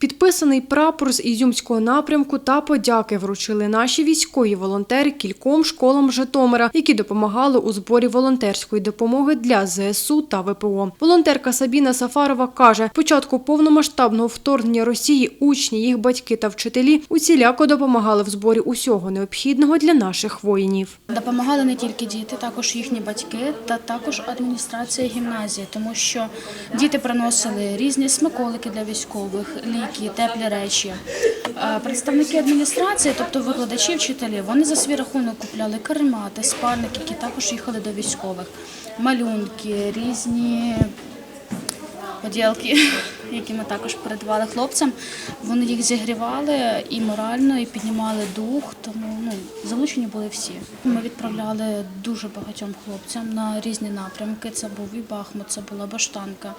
Підписаний прапор з Ізюмського напрямку та подяки вручили наші військові волонтери кільком школам Житомира, які допомагали у зборі волонтерської допомоги для ЗСУ та ВПО. Волонтерка Сабіна Сафарова каже, початку повномасштабного вторгнення Росії учні, їх батьки та вчителі усіляко допомагали в зборі усього необхідного для наших воїнів. Допомагали не тільки діти, також їхні батьки та також адміністрація гімназії, тому що діти приносили різні смаколики для військових, теплі речі. Е, Представники адміністрації, тобто викладачі, вчителі, вони за свій рахунок купляли кармати, спальники, які також їхали до військових, малюнки, різні поділки, які ми також передавали хлопцям. Вони їх зігрівали і морально, і піднімали дух, тому ну, залучені були всі. Ми відправляли дуже багатьом хлопцям на різні напрямки. Це був і Бахмут, це була Баштанка,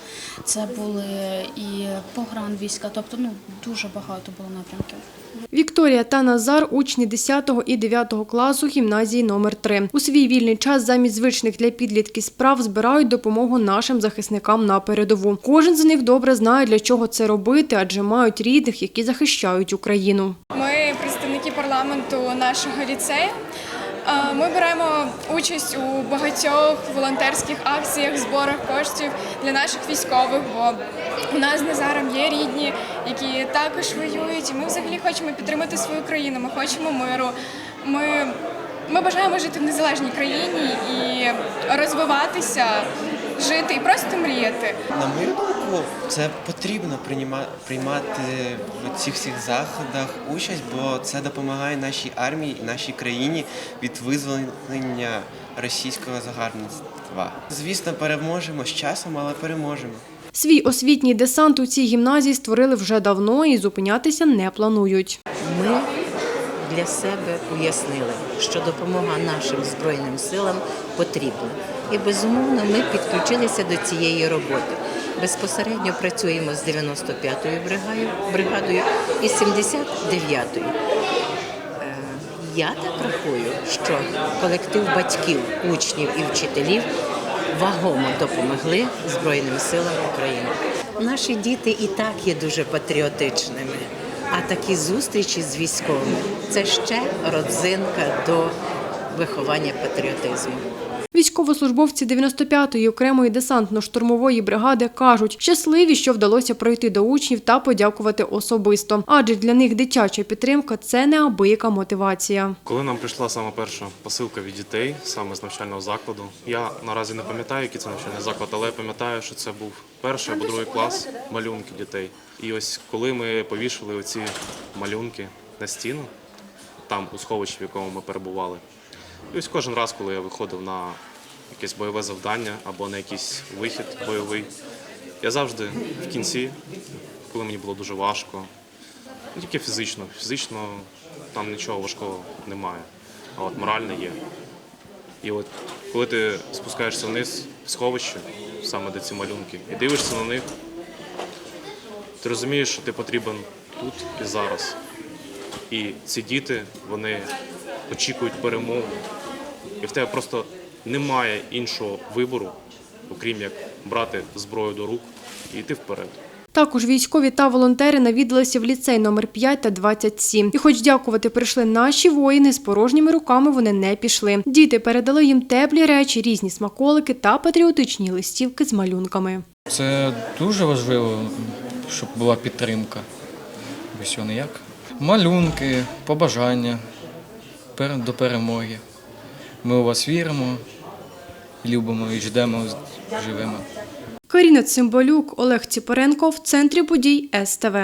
це були і погранвійська, тобто ну, дуже багато було напрямків. Вікторія та Назар – учні 10 і 9 класу гімназії номер 3 У свій вільний час замість звичних для підлітків справ збирають допомогу нашим захисникам на передову. Кожен з них добре знає, для чого це робити, адже мають рідних, які захищають Україну. Ми представники парламенту нашого ліцею. Ми беремо участь у багатьох волонтерських акціях, зборах коштів для наших військових, бо у нас Назаром є рідні, які також воюють. І ми взагалі хочемо підтримати свою країну. Ми хочемо миру. Ми, ми бажаємо жити в незалежній країні і розвиватися, жити і просто мріяти. На мою думку, це потрібно прийма- приймати в цих всіх заходах участь, бо це допомагає нашій армії і нашій країні від визволення російського загарбництва. Звісно, переможемо з часом, але переможемо. Свій освітній десант у цій гімназії створили вже давно і зупинятися не планують. Ми для себе уяснили, що допомога нашим збройним силам потрібна. І безумовно ми підключилися до цієї роботи. Безпосередньо працюємо з 95-ю бригадою, і 79-ю. Е, Я так рахую, що колектив батьків, учнів і вчителів вагомо допомогли Збройним силам України. Наші діти і так є дуже патріотичними, а такі зустрічі з військовими це ще родзинка до виховання патріотизму. Військовослужбовці 95-ї окремої десантно-штурмової бригади кажуть, щасливі, що вдалося пройти до учнів та подякувати особисто. Адже для них дитяча підтримка це неабияка мотивація. Коли нам прийшла саме перша посилка від дітей, саме з навчального закладу, я наразі не пам'ятаю, який це навчальний заклад, але я пам'ятаю, що це був перший або другий клас малюнки дітей. І ось коли ми повішали оці малюнки на стіну, там у сховищі, в якому ми перебували, і ось кожен раз, коли я виходив на якесь бойове завдання або на якийсь вихід бойовий, я завжди в кінці, коли мені було дуже важко, не тільки фізично. Фізично там нічого важкого немає, а от морально є. І от коли ти спускаєшся вниз в сховище, саме де ці малюнки, і дивишся на них, ти розумієш, що ти потрібен тут і зараз. І ці діти, вони очікують перемоги. І в тебе просто немає іншого вибору, окрім як брати зброю до рук і йти вперед. Також військові та волонтери навідалися в ліцей номер 5 та 27. І хоч дякувати прийшли наші воїни, з порожніми руками вони не пішли. Діти передали їм теплі речі, різні смаколики та патріотичні листівки з малюнками. Це дуже важливо, щоб була підтримка. Без цього ніяк. Малюнки, побажання до перемоги. Ми у вас віримо, любимо і ждемо живими. Каріна Цимбалюк, Олег Ціпоренко в центрі подій СТВ.